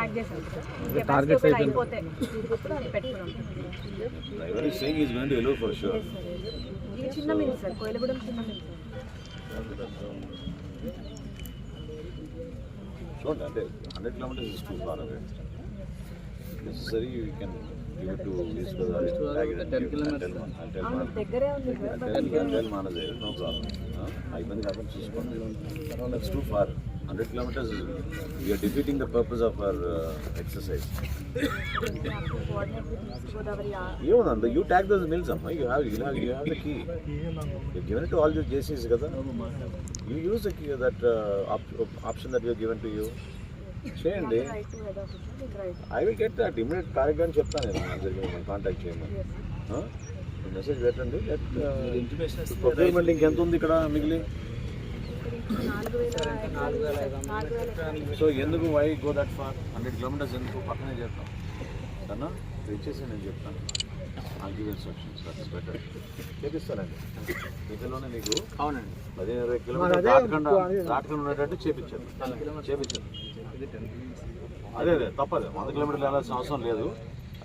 Sir capacity ఒకవేళ అయిపోతే ఇది చిన్న మిల్ సార్ కోయిలగూడెం చిన్న మిల్ సార్ అంటే hundred kilometres is too far away necessary you can give it to this ten kilometres అవును దగ్గరే ఉంది ప్రాబ్లం ఆ ఇబ్బంది కాకుండా చూసుకోండి it's too far hundred kilometres we are defeating the purpose of our exercise coordinate with East Godavari ఆ- ఏముందంత you tag those mills అమ్మా you have you have you have the key you given to all your జేసీస్ కదా? You use the key that option that you given to you చేయండి. Write to head office మీకు right I will get that immediate కార్యక్రమం అని చెప్తాను నేను contact చేయమని message పెట్టండి procurement ఇంకెంత ఉంది ఇక్కడ మిగిలి నాలుగు వేల నాలుగు వేల నాలుగు వేల సో ఎందుకు why go that far hundred kilometres ఎందుకు? పక్కనే చేస్తాం సన్నా ఇచ్చేసి నేను చెప్తాను. చేపిస్తానండి. దగ్గరలోనే మీకు అవునండి. పదిహేను ఇరవై కిలోమీటర్లు దాటకుండా దాటకుండా ఉండేటట్టు చేపించాను చేపించాను అదే అదే తప్పదు. వంద కిలోమీటర్లు వెళ్ళాల్సిన అవసరం లేదు.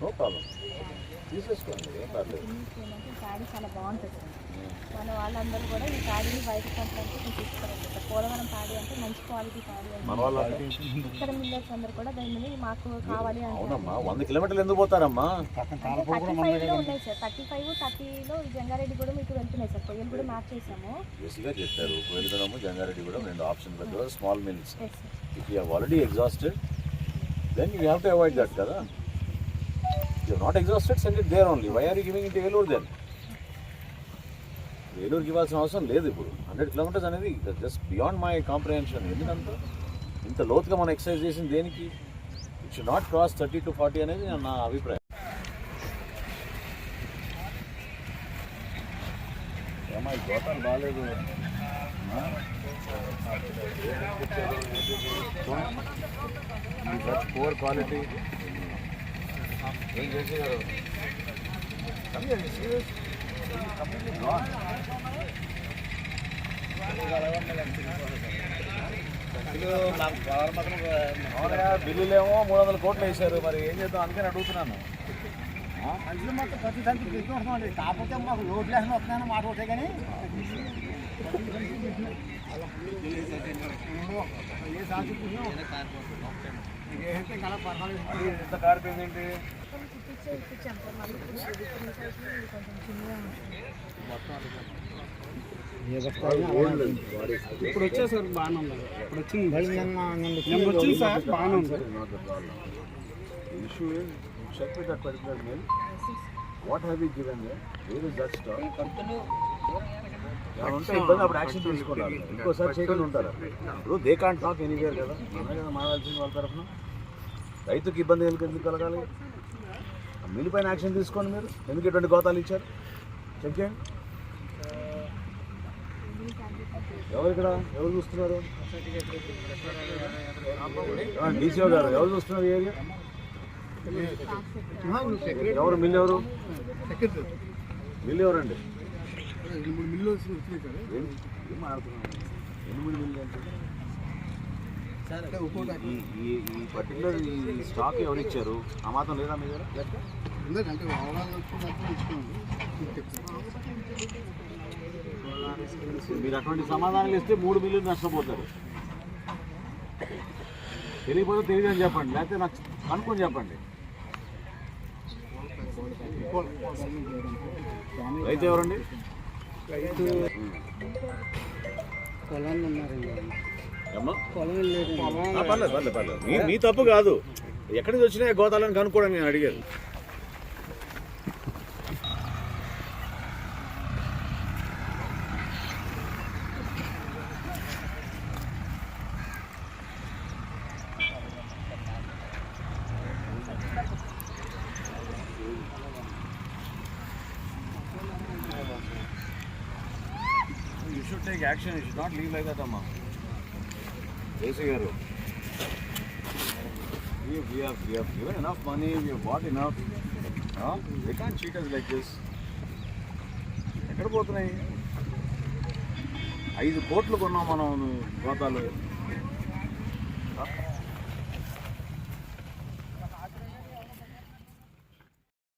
నో ప్రాబ్లం తీసేసుకోండి ఏం పర్లేదు. ఏంటంటే శారీ చాలా బాగుంటుంది. మన వాళ్ళందరూ కూడా ఈ శారీని బయట కొంటానికి తీసుకురండి పోలవరం శారీ అంటే మంచి క్వాలిటీ శారీ మన వాళ్ళు అంటే, ఇక్కడ మిల్లర్స్ అందరూ కూడా దాన్ని మాకు కావాలి అవునమ్మా వంద కిలోమీటర్లు ఎందుకు పోతారమ్మా? థర్టీ ఫైవ్లో ఉన్నాయి సార్. థర్టీ ఫైవ్ థర్టీలో జంగారెడ్డి కూడా మీకు వెళ్తున్నాయి సార్. కొయ్యలు కూడా మ్యాచ్ చేసాము బేసిక్గా చెప్పారు. కోయిలదనము జంగారెడ్డి కూడా రెండు ఆప్షన్ పెట్టారు small mills if you already exhausted then you have to avoid that కదా. You not exhausted send it there only why are you giving it Eluru then ఏలూరుకి ఇవ్వాల్సిన అవసరం లేదు ఇప్పుడు. హండ్రెడ్ కిలోమీటర్స్ అనేది జస్ట్ బియాండ్ మై కాంప్రహెన్షన్ ఎందుకంత ఇంత లోతుగా మనం ఎక్సర్సైజ్ చేసింది దేనికి? It should not cross thirty to forty అనేది నా అభిప్రాయం. ఏమా గోతాలు బాగాలేదు పూర్ క్వాలిటీ ఏం చేసేవారు బిల్లులేమో మూడు వందల కోట్లు వేశారు. మరి ఏం చేద్దాం? అందుకని అడుగుతున్నాను. అందులో మాకు ప్రతి సంఖ్య పెట్టుకుంటున్నామండి కాకపోతే మాకు లోడ్ లేకుండా వస్తున్నాను మాట ఒకటే కానీ. ఏ సాగు ఏంటంటే కల పర్వాలేదు కారిపోయింది ఏంటి ఇప్పించే సార్ మళ్ళీ ఇప్పుడు వచ్చేది సార్? బాగానే ఉంది. ఇప్పుడు వచ్చింది. నిన్న వచ్చింది సార్? బాగానే ఉంది. issue is check with that particular mill. What have you given there? Where is that stock? ఉంటే ఇబ్బంది అప్పుడు యాక్షన్ తీసుకోవాలి ఇంకోసారి చేయకుండా ఉంటారు? ఇప్పుడు దే కాంట్ టాక్ ఎనీవేర్ కదా. మనమే కదా మాట్లాడాల్సింది వాళ్ళ తరఫున. రైతుకి ఇబ్బంది ఎందుకు కలగాలి? మిల్ పైన యాక్షన్ తీసుకోండి మీరు. ఎందుకు ఎటువంటి గోతాలు ఇచ్చారు? చెక్ చేయండి. ఎవరు ఇక్కడ? ఎవరు చూస్తున్నారు? డీసీఓ గారు. ఎవరు చూస్తున్నారు ఏరియా? ఎవరు? మిల్ ఎవరు? మిల్ ఎవరండి? ఎనిమిది మిల్లు అంటే? ఈ ఈ ఈ పర్టికులర్ ఈ స్టాక్ ఎవరు ఇచ్చారు? ఆ మాత్రం లేదా మీ దగ్గర? ఎందుకంటే మీరు అటువంటి సమాధానాలు ఇస్తే మూడు మిల్లు నష్టపోతారు. తెలియకపోతే తెలియదు అని చెప్పండి. లేకపోతే నాకు కనుక్కొని చెప్పండి. రైతు ఎవరండి? రైతు పొలం ఉన్నారండి పర్లేదు పర్లేదు పర్లేదు మీ మీ తప్పు కాదు ఎక్కడి నుంచి వచ్చినాయి గోతాలని కనుక్కోవడం నేను అడిగాను You should take action. You should not leave like that, Amma. JC గారు. Enough money what enough we can cheaters like this ఎక్కడ పోతున్నాయి? ఐదు కోట్లు కొన్నాం మనం గోతాలు